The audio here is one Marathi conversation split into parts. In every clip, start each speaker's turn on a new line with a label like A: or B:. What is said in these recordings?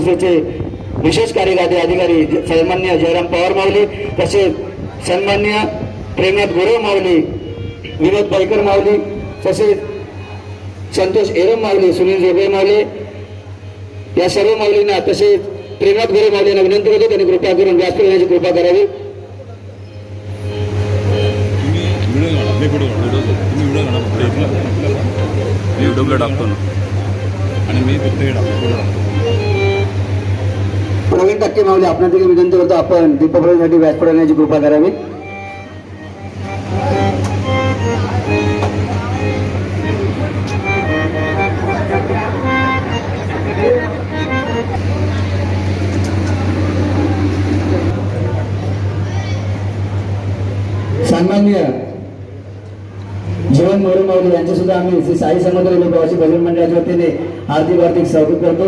A: संस्थेचे विशेष कार्यकारी अधिकारी सन्मान्य जयराम पवार माऊली तसेच सन्मान्य प्रेमनाथ गुरव माऊली विनोद पाईकर माऊली तसेच संतोष एरम माऊली सुनील जोगळे माऊली या सर्व माऊलींना तसेच प्रेमनाथ गुरव माऊली यांना विनंती करतो त्यांनी कृपा करून व्यासपीठ येण्याची कृपा करावी.
B: तुम्ही व्हिडिओ
A: प्रवीण टक्के मावले आपण देखील विनंती करतो आपण दीपप्रवेशासाठी व्यासपीठ येण्याची कृपा करावी. सन्मान्य जीवन मोरे माऊली यांचे सुद्धा आम्ही श्री साई समुद्र लोकवासी भजन मंडळाच्या वतीने आर्थिक आर्थिक स्वागत करतो.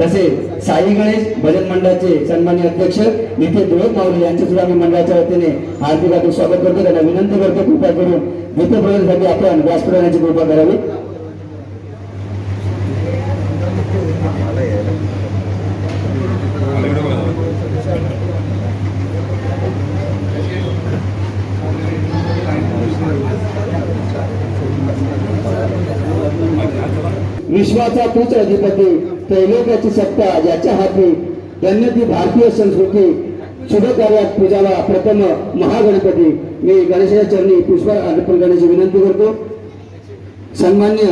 A: तसेच साई गणेश भजन मंडळाचे सन्मान्य अध्यक्ष नितीन धुळत माऊली यांचे सुद्धा आम्ही मंडळाच्या वतीने हार्दिक हार्दिक स्वागत करतो. त्यांना विनंती करतो कृपा करून मित्रप्रवेशासाठी आपण व्यासपीठ कृपा करावी. विश्वाचा तूच अधिपती त्रैलोक्याची सत्ता ज्याच्या हाती त्यांनी ती भारतीय संस्कृती शुभ कार्यात पूजाला प्रथम महागणपती. मी गणेशाच्या चरणी पुष्प अर्पण करण्याची विनंती करतो. सन्मान्य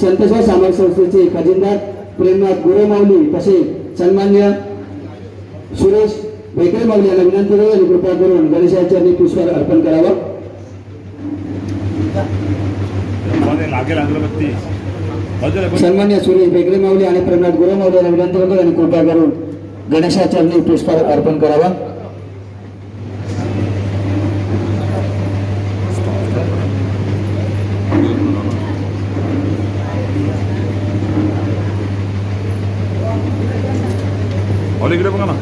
A: संतस्वा सामाजिक संस्थेचे खजिनदार प्रेमनाथ गुरे माऊली तसेच सन्मान्य सुरेश भेकरे माऊली यांना विनंती करेल आणि कृपा करून गणेशाच्या चरणी पुष्प अर्पण करावं.
B: लागेल अगरबत्ती.
A: सन्मान्य सुरेश बेगडे माऊली आणि प्रेमनाथ गुरु माऊली यांना विनंती करतो आणि कृपा करून गणेशाच्या पुरस्कार अर्पण करावा.
B: इकडे बघा ना.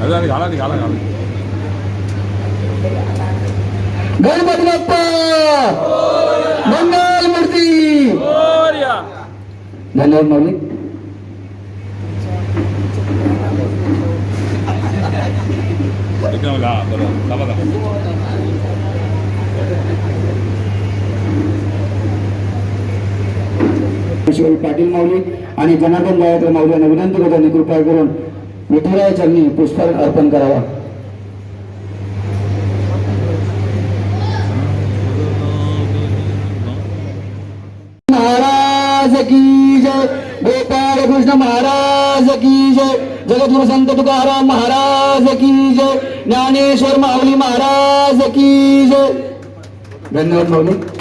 B: घाला घाला घाला.
A: गणपती बाप्पा मंगल मूर्ती! धन्यवाद माऊली. पाटील माऊली आणि जनार्दन गायत्र माऊली यांना विनंती करतो आणि कृपा करून विठुराया चरणी पुष्प अर्पण करावा महाराज की जय। गोपाळ कृष्ण महाराज की जय। जगद्गुरु संत तुकाराम महाराज की जय। ज्ञानेश्वर माऊली महाराज की जय। धन्यवाद माऊली।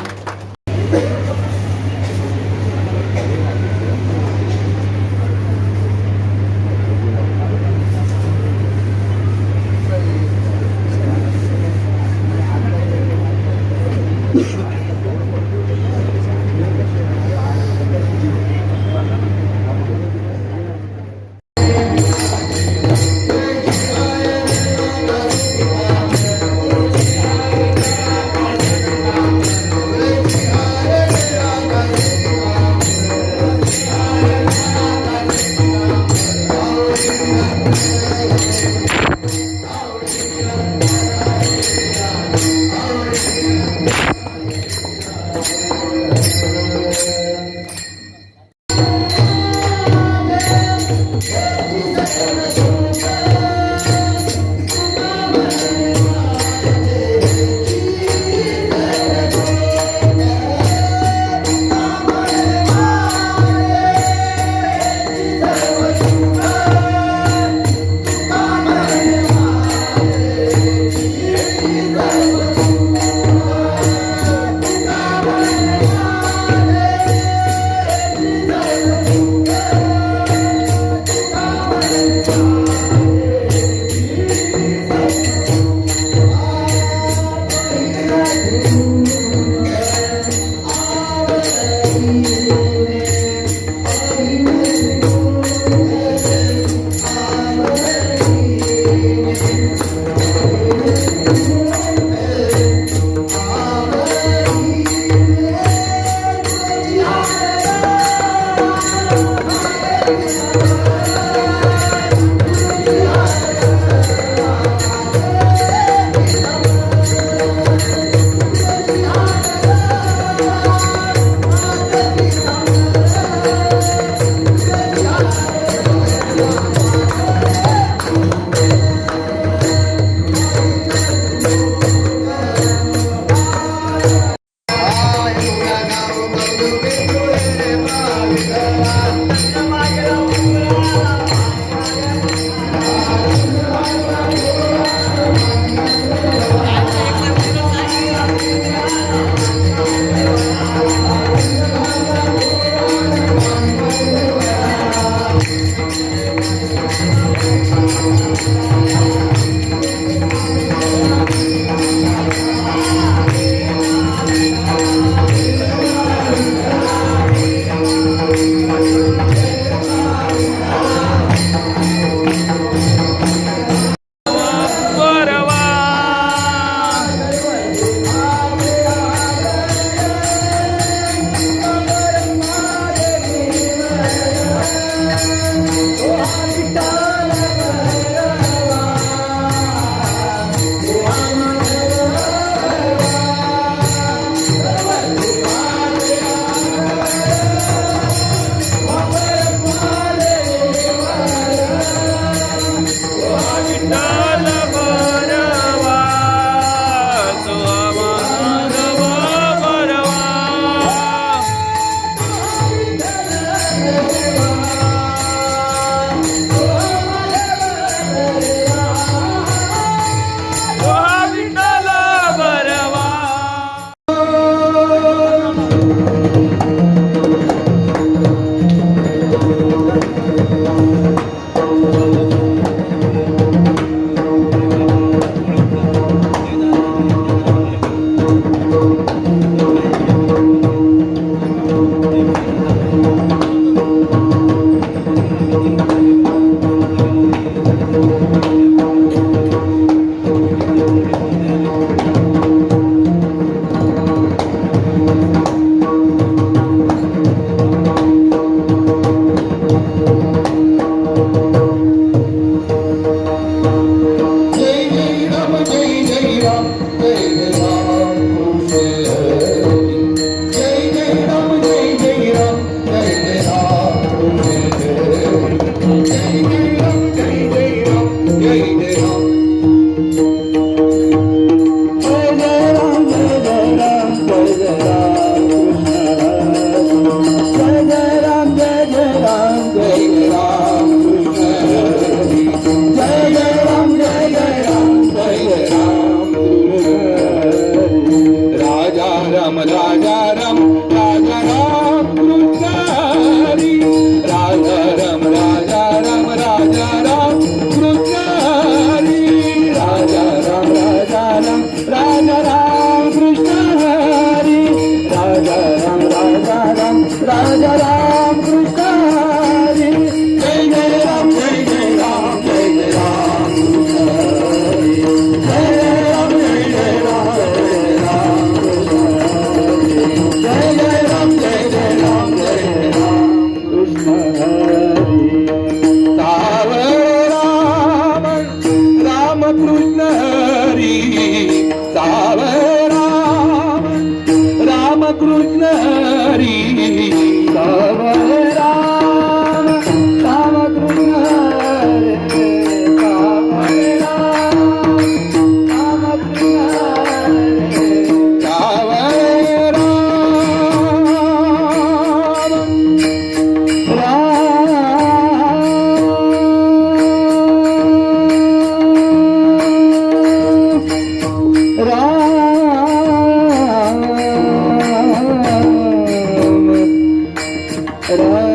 A: and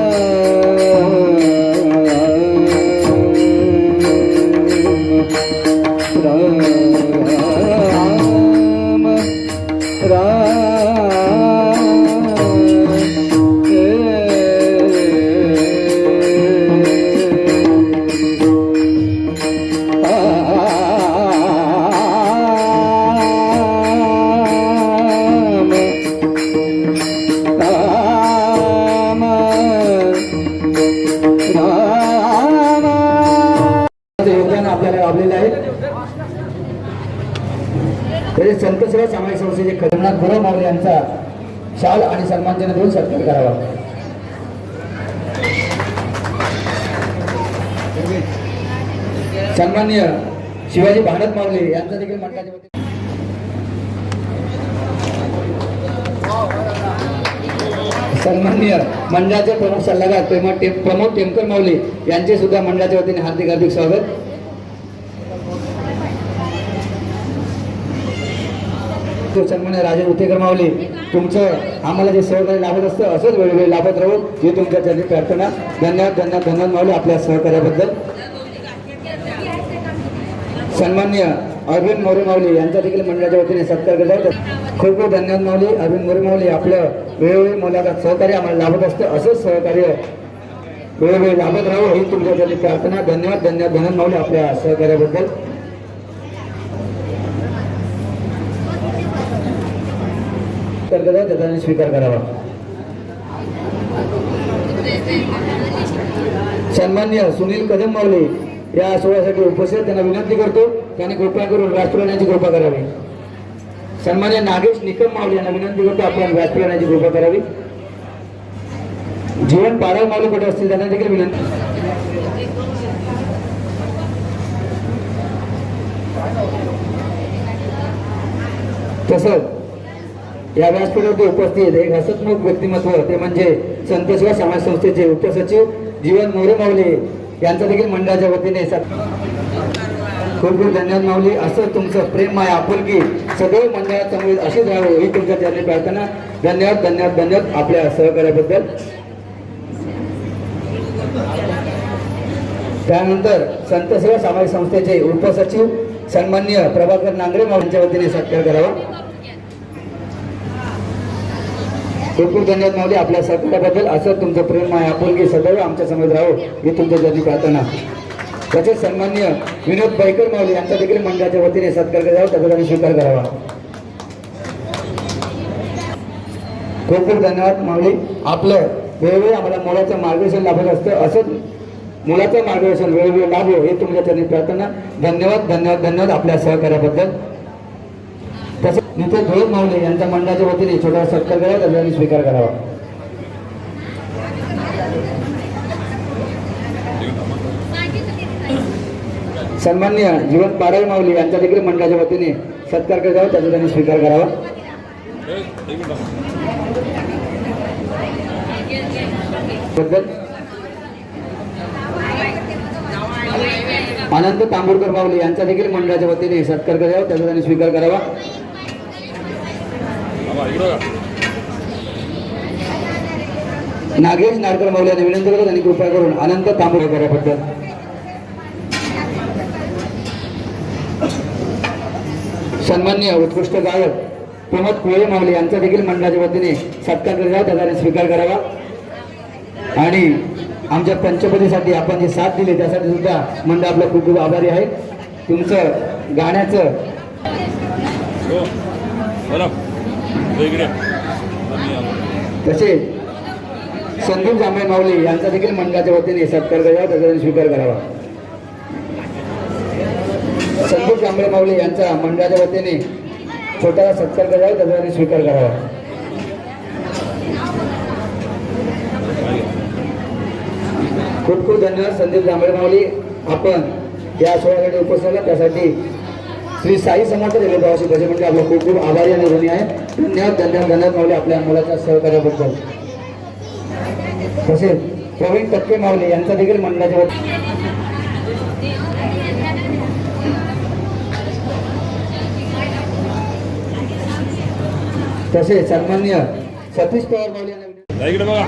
A: शिवाजी भारत मावले यांचा देखील मंडळाच्या वतीने. सन्माननीय मंडळाचे प्रमुख सल्लागार प्रमोद टेम- प्रमोद टेमकर माऊली यांचे सुद्धा मंडळाच्या वतीने हार्दिक हार्दिक स्वागत. सन्मान्य राजे उतेकर माऊली तुमचं आम्हाला जे सहकार्य लाभत असतं असंच वेळोवेळी लाभत राहू ही तुमच्या चरणी प्रार्थना. धन्यवाद धन्यवाद धन्यवाद माऊली आपल्या सहकार्याबद्दल. सन्मान्य अरविंद मोरे माऊली यांचा देखील मंडळाच्या वतीने सत्कार केला होता खूप खूप धन्यवाद माऊली. अरविंद मोरे माऊली आपलं वेळोवेळी मुलाखत सहकार्य आम्हाला लाभत असतं असंच सहकार्य वेळोवेळी लाभत राहू ही तुमच्यासाठी प्रार्थना. धन्यवाद धन्यवाद धन्यवाद माऊली आपल्या सहकार्याबद्दल. त्याचा स्वीकार करावा. सन्मान्य सुनील कदम माऊली या सोहळ्यासाठी उपस्थित त्यांना विनंती करतो त्यांनी कृपया करून व्यासपीठाची कृपा करावी. सन्मान्य नागेश निकम माऊली यांना विनंती करतो आपण व्यासपीठाची कृपा करावी. जीवन पारव माऊली कुठे असतील त्यांना देखील विनंती. तसंच या व्यासपीठावरती उपस्थित एक हसतमुख व्यक्तिमत्व ते म्हणजे संतसेवा समाज संस्थेचे उपसचिव जीवन मोरे माऊली. यांचं देखील मंडळाच्या वतीने खूप खूप धन्यवाद माऊली. असं तुमचं प्रेम माय आपुलकी सदैव मंडळात म्हणजे अशीच राहावं ही तुमच्या चरणी प्रार्थना. धन्यवाद धन्यवाद धन्यवाद आपल्या सहकार्याबद्दल. त्यानंतर संतसेवा सामाजिक संस्थेचे उपसचिव सन्मान्य प्रभाकर नांगरे यांच्या वतीने सत्कार करावा. खूप धन्यवाद माऊली. आपल्या सहकार्याबद्दल असं तुमचं प्रेम आहे. आपुलकी सदैव आमच्यासमोर राहो. ही तुमच्या जनी प्रार्थना तसेच सन्मान्य विनोद बैकर माऊली यांचा देखील मंडळाच्या वतीने सत्कार करावा त्याचा त्यांनी स्वीकार करावा. खूप खूप धन्यवाद माऊली. आपलं वेळोवेळी आम्हाला मुलाचं मार्गदर्शन लाभत असतं. असंच मुलाचं मार्गदर्शन वेळोवेळी लाभो हे तुमच्या चरणी प्रार्थना. धन्यवाद धन्यवाद धन्यवाद आपल्या सहकार्याबद्दल. नितेश धोळ माऊली यांच्या मंडळाच्या वतीने छोटा सत्कार करावा त्याचा त्यांनी स्वीकार करावा. सन्मान्य जीवन पाडळ माऊली यांच्या देखील मंडळाच्या वतीने सत्कार करावा त्याचा त्यांनी स्वीकार करावा. आनंद तांबूरकर माऊली यांचा देखील मंडळाच्या वतीने सत्कार करावा त्याचा त्यांनी स्वीकार करावा. नागेश नाडकर माऊली यांना विनंती करतो त्यांनी कृपया करून अनंत तांबे कराबद्दल सन्मान्य उत्कृष्ट गायक प्रमोद कुळे माऊली यांचा देखील मंडळाच्या वतीने सत्कार केला त्याचा स्वीकार करावा. आणि आमच्या पंचपदीसाठी आपण जी साथ दिली त्यासाठी सुद्धा मंडळ आपलं खूप खूप आभारी आहे. तुमचं गाण्याचं
B: तसे
A: तसेच संदीप जांभळे माऊली यांचा देखील मंडळाच्या वतीने सत्कार करावा त्याचा स्वीकार करावा. संदीप जांभळे माऊली यांचा मंडळाच्या वतीने छोटा सत्कार करावा त्याचा स्वीकार करावा. खूप खूप धन्यवाद संदीप जांभळे माऊली. आपण या सोहळ्यासाठी उपस्थित त्यासाठी श्री साई समर्थ रेल्वे प्रवासी म्हणजे आपला खूप खूप आभारी आणि ऋणी आहे धन्यवाद धन्यवाद धन्यवाद माऊली आपल्या मुलाच्या सहकार्याबद्दल. तसेच प्रवीण टक्के माऊली यांचा देखील मंडळाच्या वतीने. तसेच सन्मान्य सतीश पवार माऊली यांना
B: इकडे बघा.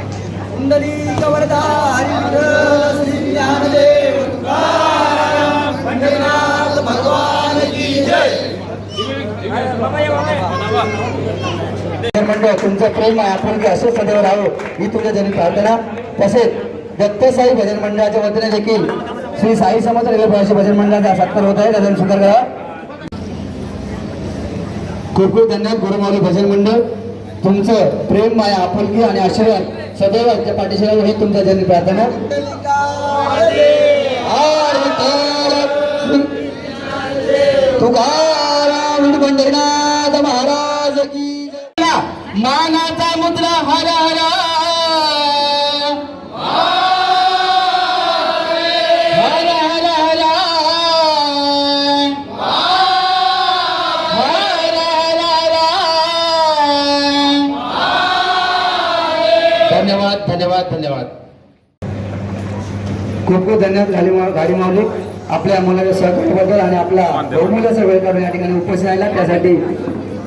C: कुंडली कवरदारी
A: मंडळ तुमचं प्रेम आहे. आपण की असं सदैव राहो. ही तुमच्या जरी प्रार्थना. तसेच दत्तसाई भजन मंडळाच्या वतीने देखील श्री साई समर्थ रेल्वे प्रवासी भजन मंडळाचा सत्कार होत आहे. गजन सुंदर करा. खूप खूप धन्यवाद गुरुमाऊली भजन मंडळ. तुमचं प्रेम माया आपुलकी आणि आशीर्वाद सदैव आमच्या पाठीशी हे तुमच्या जनी प्रार्थना. हर विठ्ठल, पंढरनाथ महाराज की मानाचा मुद्रा हर हरा. धन्यवाद धन्यवाद धन्यवाद. खूप खूप धन्यवाद गाडी मावली आपल्या मुलाच्या सहकार्याबद्दल आणि आपला बहुमूल्याचा वेळ काढून या ठिकाणी उपस्थित राहिला. त्यासाठी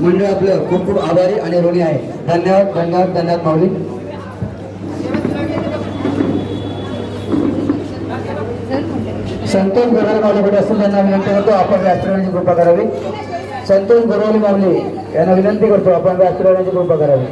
A: मंडळ आपलं खूप खूप आभारी आणि ऋणी आहे. धन्यवाद धन्यवाद धन्यवाद माऊली. संतोष गोरावली माऊलीकडे असून त्यांना विनंती करतो. आपण व्यासपीठाची कृपा करावी संतोष गोरावली माऊली यांना विनंती करतो. आपण व्यासपीठाची कृपा करावी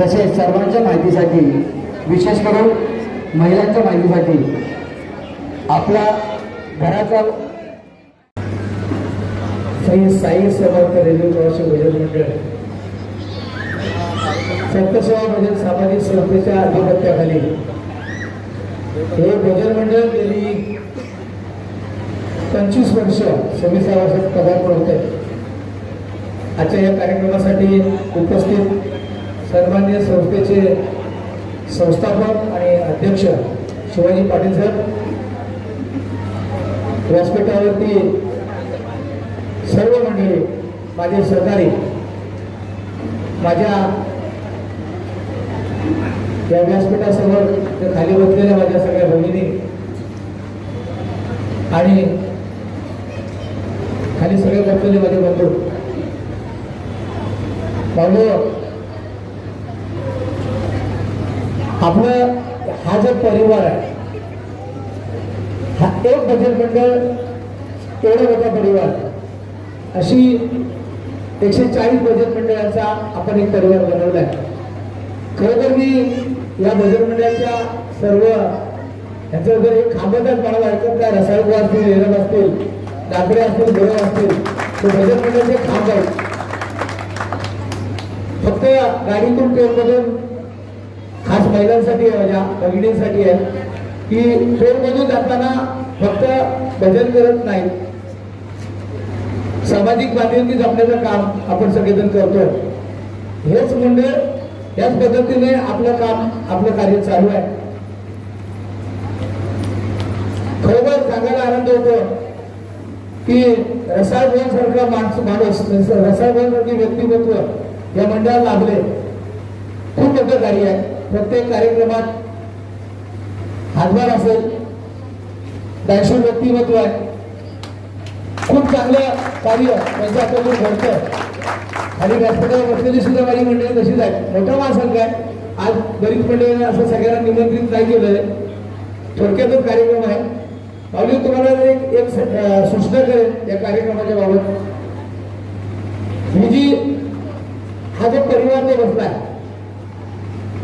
A: तसेच सर्वांच्या माहितीसाठी विशेष करून महिलांच्या माहितीसाठी आपला घराचा श्री साई समर्थ रेल्वे प्रवासी भजन मंडळ. संतसेवा भजन सामाजिक संस्थेच्या आधिपत्याखाली हे भजन मंडळ गेली पंचवीस वर्ष सव्वीसा वर्षात पदार्पण होत आहे आजच्या या कार्यक्रमासाठी उपस्थित सन्मान्य संस्थेचे संस्थापक आणि अध्यक्ष शिवाजी पाटील सर व्यासपीठावरती सर्व मंडळी माझे सहकारी माझ्या या व्यासपीठासमोर ते खाली बसलेल्या माझ्या सगळ्या भगिनी आणि खाली सगळे बसलेले माझे बंधू. पाहुणे आपलं हा जो परिवार आहे हा एक भजन मंडळ एवढा मोठा परिवार अशी एकशे चाळीस भजन मंडळाचा आपण एक परिवार बनवला आहे. खरं तर मी या भजन मंडळाच्या सर्व यांचं जर एक खांबतच मला ऐकत काय रसायक असतील निरम असतील डाबडे असतील गुरव असतील ते भजन मंडळाचे खांब आहेत. फक्त गाडीतून ट्रेनमधून महिलांसाठी आहे माझ्या भगिनींसाठी आहे की ट्रेनमधून जाताना फक्त भजन करत नाही. सामाजिक बांधिलकी जपण्याचं काम आपण सगळेजण करतो. हेच मंडळ याच पद्धतीने आपलं काम आपलं कार्य चालू आहे. खरोखर होतो की रसायनसारखा माणूस माणूस रसायनसारखी व्यक्तिमत्व या मंडळाला लाभले खूप मोठं कार्य आहे. प्रत्येक कार्यक्रमात हातभार असेल दायशूर व्यक्तिमत्व आहे. खूप चांगलं कार्य त्यांच्या हातातून घडतं. आणि व्यासपीठावर बसलेली सुद्धा माझी मंडळी तशीच आहे मोठा महासंघ आहे. आज बरीच मंडळींना असं सगळ्यांना निमंत्रित नाही केलं आहे थोडक्यातच कार्यक्रम आहे. माऊली तुम्हाला एक एक स- सूचना करेल या कार्यक्रमाच्या बाबत. ही जी हा जो परिवार जो आहे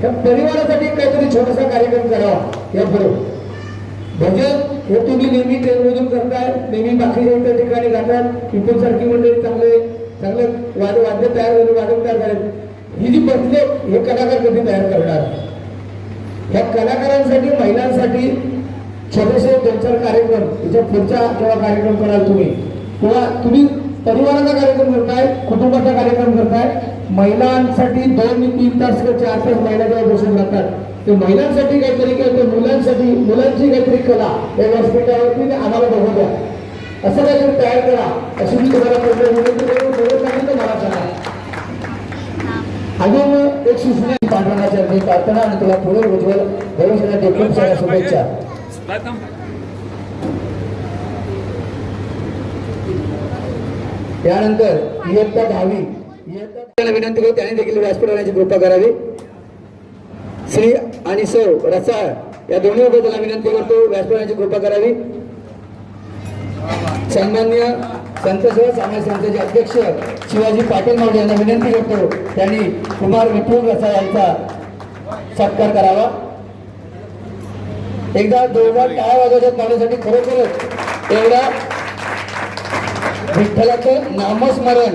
A: त्या परिवारासाठी काहीतरी छोटासा कार्यक्रम करावा या बरोबर भजन हे तुम्ही नेहमी ट्रेनमधून करताय नेहमी बाकीच्या इतर ठिकाणी जातात. इतर सारखी मंडळी चांगले चांगले वाद वाद्य तयार झाले वादक तयार झाले ही जी बसले हे कलाकार कधी तयार करणार? ह्या कलाकारांसाठी महिलांसाठी छोटेसे दोन चार कार्यक्रम याच्या पुढचा जेव्हा कार्यक्रम कराल तुम्ही किंवा तुम्ही परिवाराचा कार्यक्रम करताय कुटुंबाचा कार्यक्रम करताय महिलांसाठी दोन तीन तास किंवा चार तास महिला जेव्हा बसून जातात. ते महिलांसाठी काहीतरी किंवा ते मुलांसाठी मुलांची काहीतरी कला या व्यासपीठावरती आम्हाला बघू द्या. असं काहीतरी तयार करा. अशी मी तुम्हाला प्रश्न सांगितलं मला सांगा अजून एक सूचना आहे पांडुरंगाच्या अगदी प्रार्थना आणि तुला पुढे उज्ज्वल भविष्यासाठी खूप साऱ्या शुभेच्छा त्यानंतर इयत्ता दहावी. इयत्ता विनंती करू त्याने देखील व्यासपीठ व्यासपीठाची कृपा करावी. श्री आणि सौ रसाळ या दोन्ही बद्दल विनंती करतो व्यासपीठाची कृपा करावी. सन्मान्य संतसेवा सामान्य संस्थेचे अध्यक्ष शिवाजी पाटील मावडे यांना विनंती करतो त्यांनी कुमार विठ्ठल रसाळ यांचा सत्कार करावा. एकदा दोघा टाळ्या वाजवतात मावण्यासाठी खरोखरच एवढा विठ्ठलाचं नामस्मरण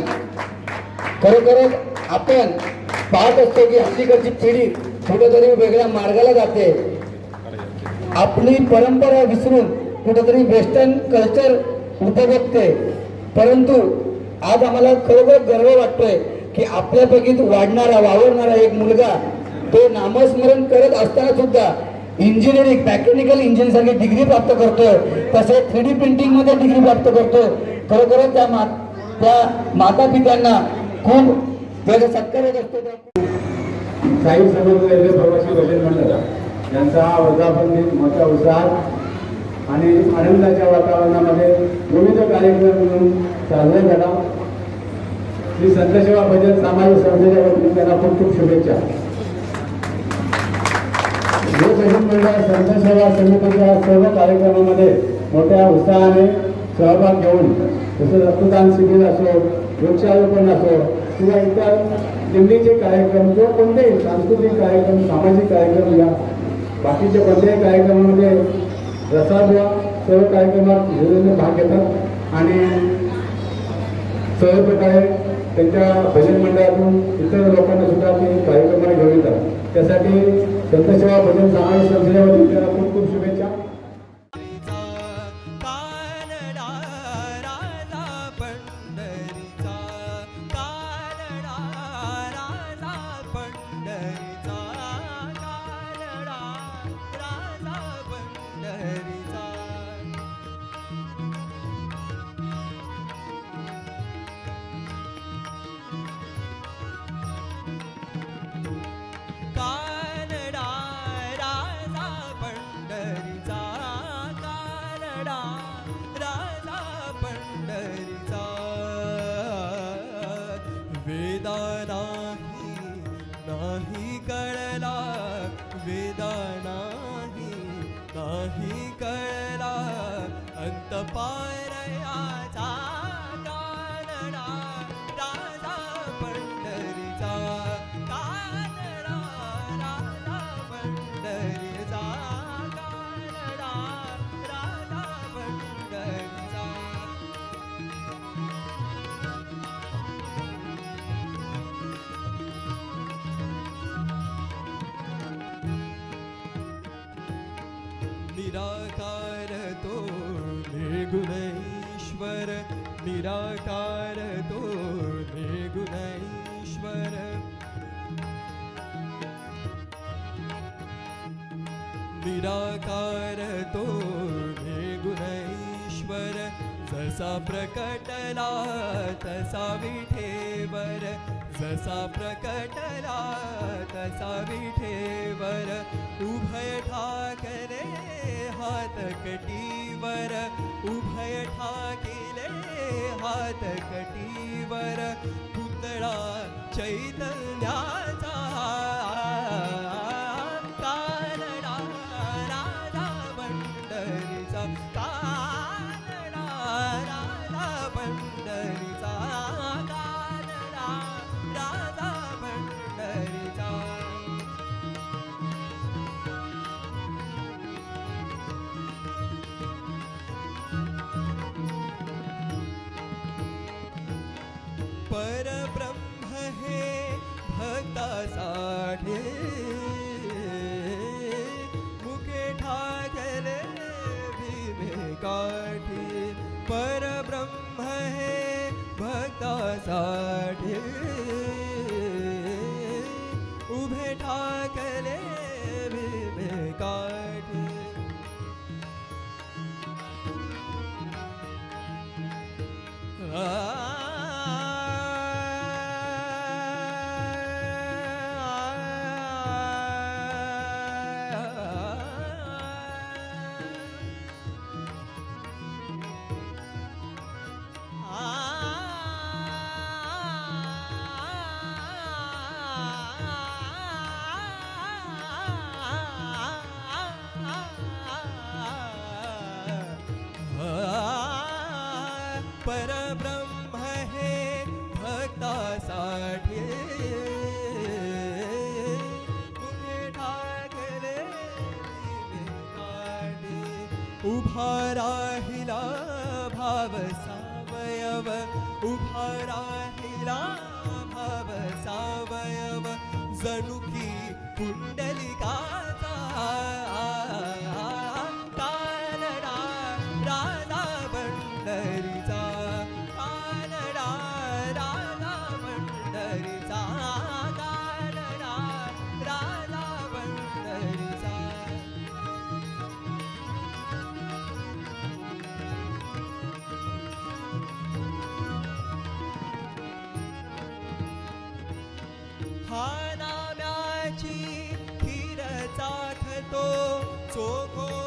A: खरोखरच आपण पाहत असतो की हल्लीकडची पिढी कुठेतरी वेगळ्या मार्गाला जाते. आपली परंपरा विसरून कुठेतरी वेस्टर्न कल्चर उपभोगते परंतु आज आम्हाला खरोखर गर्व वाटतोय की आपल्यापैकी वाढणारा वावरणारा एक मुलगा तो नामस्मरण करत असताना सुद्धा इंजिनिअरिंग मेकॅनिकल इंजिनिअरिंग सारखी डिग्री प्राप्त करतोय. तसेच थ्री डी प्रिंटिंगमध्ये डिग्री प्राप्त करतोय. खरोखरच त्या मा त्या माता पित्यांना खूप त्याचा सत्कार होत असतो
D: साई समर्थ रेल्वे प्रवासी भजन मंडळ यांचा हा वर्धापन दिन मोठ्या उत्साहात आणि आनंदाच्या वातावरणामध्ये विविध कार्यक्रम म्हणून साजरा झाला. श्री संतसेवा भजन सामाजिक संस्थेच्या वतीने त्यांना खूप खूप शुभेच्छा. हे भजन मंडळ संतसेवा समितीच्या सर्व कार्यक्रमामध्ये मोठ्या उत्साहाने सहभाग घेऊन जसं रक्तदान शिबिर असो वृक्षारोपण असो किंवा इतर दिंडीचे कार्यक्रम किंवा कोणतेही सांस्कृतिक कार्यक्रम सामाजिक कार्यक्रम या बाकीचे कोणत्याही कार्यक्रमामध्ये रसाळबुवा सर्व कार्यक्रमात जोडीने भाग घेतात. आणि सर्व प्रकारे त्यांच्या भजन मंडळातून इतर लोकांना सुद्धा ते कार्यक्रमाला घेऊन येतात. त्यासाठी संतसेवा भजन समाज संस्थेच्या वतीने त्यांना खूप खूप शुभेच्छा
C: नाही कळला अंत पारयाचा निराकार तो निर्गुणेश्वर निराकार तो निर्गुणेश्वर जसा प्रकटला तसा विठेवर जसा प्रकटला तसा विठेवर उभय ठाकरे हात कटीवर. उभय ठाकिले हात कटीवर पुतळा चैतन्याचा. भक्तासाठी परब्रह्म हे भक्तासाठी. पुढे उभा राहिला भाव सावयव. उभा राहिला भाव सावयव. जणुकी कुंडली 记得咱俩多做客。